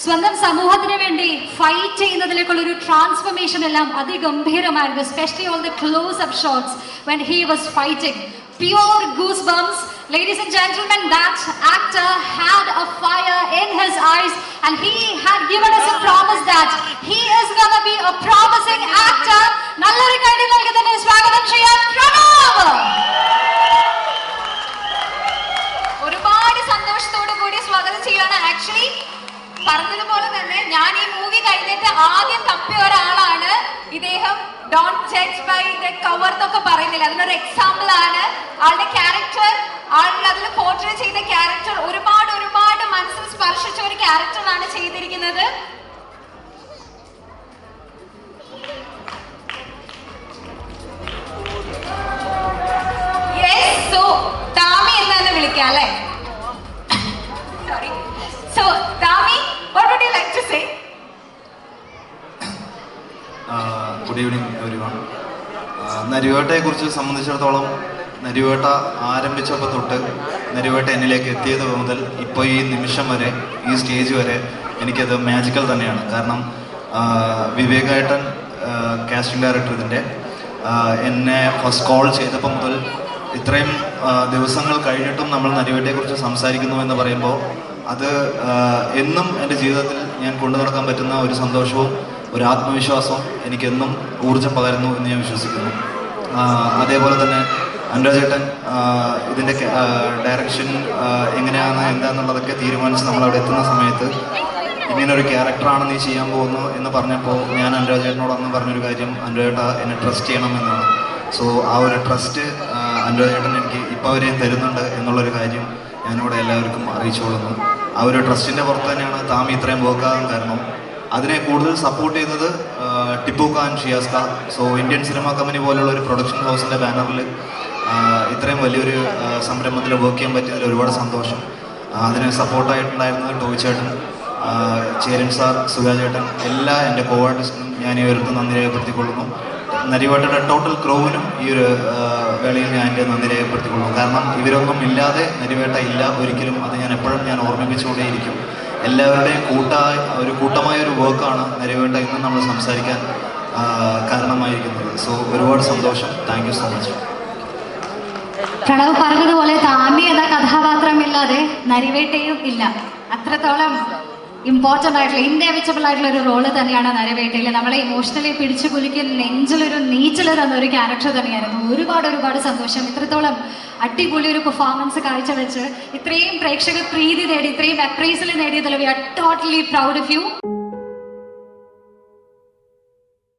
സ്വന്തം സമൂഹത്തിന് വേണ്ടി ഫൈറ്റ് ചെയ്യുന്നതിലേക്കുള്ള ഒരു ട്രാൻസ്ഫർമേഷൻ എല്ലാം അതിഗംഭീരമായിരുന്നു especially all the close up shots when he was fighting pure goose bumps Ladies and gentlemen, that actor had a fire in his eyes and he had given us a promise that he പറഞ്ഞതുപോലെ തന്നെ ഞാൻ ഈ movie കഴിഞ്ഞിട്ട് ആദ്യം തപ്പിയ ഒരാളാണ് ഇദ്ദേഹം don't judge by the cover എന്നൊക്കെ പറയുന്നില്ല? അതിനൊരു എക്സാമ്പിൾ ആണ്. ആളുടെ ക്യാരക്ടർ ആളുടെ അതിൽ പോർട്രേ ചെയ്ത ക്യാരക്ടർ ഒരുപാട് ഒരുപാട് മനസ്സിൽ സ്പർശിച്ച ഒരു ക്യാരക്ടറാണ് ചെയ്തിരിക്കുന്നത്. താമി എന്നാണ് വിളിക്കാം അല്ലേ? Sorry so good evening everyone നരിവേട്ടയെ കുറിച്ച് സംബന്ധിച്ചിടത്തോളം നരിവേട്ട ആരംഭിച്ചപ്പോൾ തൊട്ട് നരിവേട്ട എന്നിലേക്ക് എത്തിയത് മുതൽ ഇപ്പോൾ ഈ നിമിഷം വരെ ഈ സ്റ്റേജ് വരെ എനിക്കത് മാജിക്കൽ തന്നെയാണ്. കാരണം ആ, വിവേകായിട്ടൻ കാസ്റ്റിംഗ് ഡയറക്ടർ ഇതിന്റെ എന്നെ ഫസ്റ്റ് കോൾ ചെയ്തപ്പോൾ മുതൽ ഇത്രയും ദിവസങ്ങൾ കഴിഞ്ഞിട്ടും നമ്മൾ നരിവേട്ടയെക്കുറിച്ച് സംസാരിക്കുന്നു എന്ന് പറയുമ്പോൾ അത് എന്നും എന്റെ ജീവിതത്തിൽ ഞാൻ കൊണ്ടു നടക്കാൻ പറ്റുന്ന ഒരു സന്തോഷവും ഒരു ആത്മവിശ്വാസവും എനിക്കെന്നും ഊർജം പകരുന്നു എന്ന് ഞാൻ വിശ്വസിക്കുന്നു. അതേപോലെ തന്നെ അനുരാജേട്ടൻ ഇതിന്റെ ഡയറക്ഷൻ എങ്ങനെയാണ് എന്താണെന്നുള്ളതൊക്കെ തീരുമാനിച്ച് നമ്മൾ അവിടെ എത്തുന്ന സമയത്ത് ഇങ്ങനെ ഒരു ക്യാരക്ടറാണ് നീ ചെയ്യാൻ പോകുന്നു എന്ന് പറഞ്ഞപ്പോൾ ഞാൻ അനുരാജേട്ടനോട് അന്ന് പറഞ്ഞൊരു കാര്യം അനുരാജേട്ട എന്നെ ട്രസ്റ്റ് ചെയ്യണം എന്നാണ്. സോ ആ ഒരു ട്രസ്റ്റ് അനുരാജേട്ടൻ എനിക്ക് ഇപ്പോൾ അവരെയും തരുന്നുണ്ട് എന്നുള്ളൊരു കാര്യം ഞാനിവിടെ എല്ലാവർക്കും അറിയിച്ചു കൊള്ളുന്നു ആ ഒരു ട്രസ്റ്റിന്റെ പുറത്ത് തന്നെയാണ് താമി ഇത്രയും വർക്കാകാൻ കാരണം അതിനെ കൂടുതൽ സപ്പോർട്ട് ചെയ്യുന്നത് Tippu Khan Shiyas Khan. So Indian cinema company പോലുള്ള ഒരു പ്രൊഡക്ഷൻ ഹൗസിന്റെ ബാനറിൽ ഇത്രയും വലിയൊരു സംരംഭത്തിൽ വർക്ക് ചെയ്യാൻ പറ്റിയതിൽ ഒരുപാട് സന്തോഷം. അതിന് സപ്പോർട്ടായിട്ടുണ്ടായിരുന്നത് ടോയ് ചേട്ടൻ ചേരൻ സാർ സുരാജേട്ടൻ എല്ലാ എന്റെ കോ ഞാൻ ഈ ഒരു നന്ദി രേഖപ്പെടുത്തിക്കൊള്ളുന്നു. നരിവാട്ടയുടെ ടോട്ടൽ ക്രോവിനും ഈ ഒരു വേളയിൽ ഞാൻ എന്റെ നന്ദി രേഖപ്പെടുത്തിക്കൊള്ളുന്നു. കാരണം ഇവരൊന്നും ഇല്ലാതെ നരിവേട്ട ഇല്ല. ഒരിക്കലും അത് ഞാൻ എപ്പോഴും ഞാൻ ഓർമ്മിപ്പിച്ചുകൊണ്ടേയിരിക്കും. എല്ലാവരുടെയും കൂട്ടായ ഒരു കൂട്ടമായ ഒരു വർക്കാണ് നരിവേട്ട ഇന്ന് നമ്മൾ സംസാരിക്കാൻ കാരണമായിരിക്കുന്നത്. സോ ഒരുപാട് സന്തോഷം. Thank you so much Pranav പറഞ്ഞതുപോലെ താമി എന്ന കഥാപാത്രമില്ലാതെ നരിവേട്ടയും ഇല്ല. അത്രത്തോളം ഇമ്പോർട്ടന്റ് ആയിട്ടുള്ള ഇൻഡെവിറ്റബിൾ ആയിട്ടുള്ള ഒരു റോൾ തന്നെയാണ് നരവേട്ടയിൽ. നമ്മളെ ഇമോഷണലി പിടിച്ചു കുലുക്കി നെഞ്ചിലൊരു നീച്ചിൽ തന്ന ഒരു ക്യാരക്ടർ തന്നെയായിരുന്നു. ഒരുപാട് ഒരുപാട് സന്തോഷം. ഇത്രത്തോളം അടിപൊളി ഒരു പെർഫോമൻസ് കാഴ്ചവെച്ച് ഇത്രയും പ്രേക്ഷക പ്രീതി നേടി ഇത്രയും appraisal നേടിയതിൽ we are totally proud of you